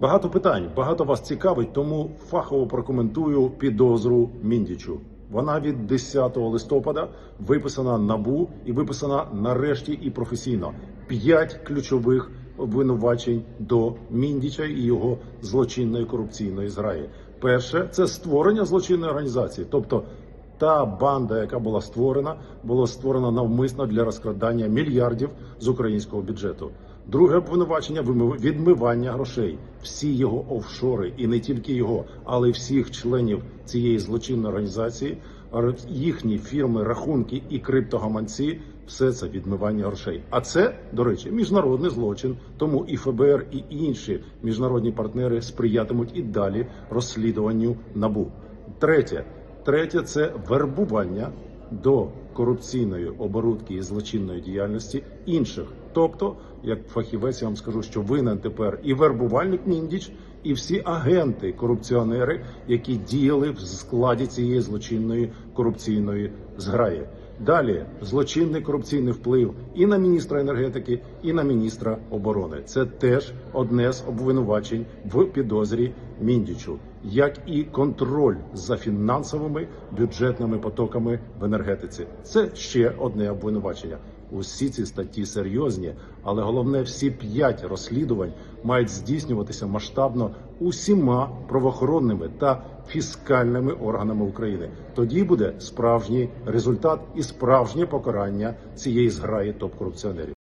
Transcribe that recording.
Багато питань, багато вас цікавить, тому фахово прокоментую підозру Міндічу. Вона від 10 листопада виписана набу і виписана нарешті і професійно. П'ять ключових обвинувачень до Міндіча і його злочинної корупційної зграї. Перше це створення злочинної організації, тобто та банда, яка була створена, була створена навмисно для розкрадання мільярдів з українського бюджету. Друге обвинувачення відмивання грошей. Всі його офшори, і не тільки його, але й всіх членів цієї злочинної організації, їхні фірми, рахунки і криптогаманці. Все це відмивання грошей. А це, до речі, міжнародний злочин. Тому і ФБР, і інші міжнародні партнери сприятимуть і далі розслідуванню набу. Третє, третє це вербування до корупційної оборудки і злочинної діяльності інших. Тобто, як фахівець, я вам скажу, що винен тепер і вербувальник Міндіч, і всі агенти корупціонери, які діяли в складі цієї злочинної корупційної зграї. Далі злочинний корупційний вплив і на міністра енергетики, і на міністра оборони. Це теж одне з обвинувачень в підозрі Міндічу, як і контроль за фінансовими бюджетними потоками в енергетиці. Це ще одне обвинувачення. Усі ці статті серйозні, але головне, всі п'ять розслідувань мають здійснюватися масштабно усіма правоохоронними та фіскальними органами України. Тоді буде справжній результат і справжнє покарання цієї зграї топ-корупціонерів.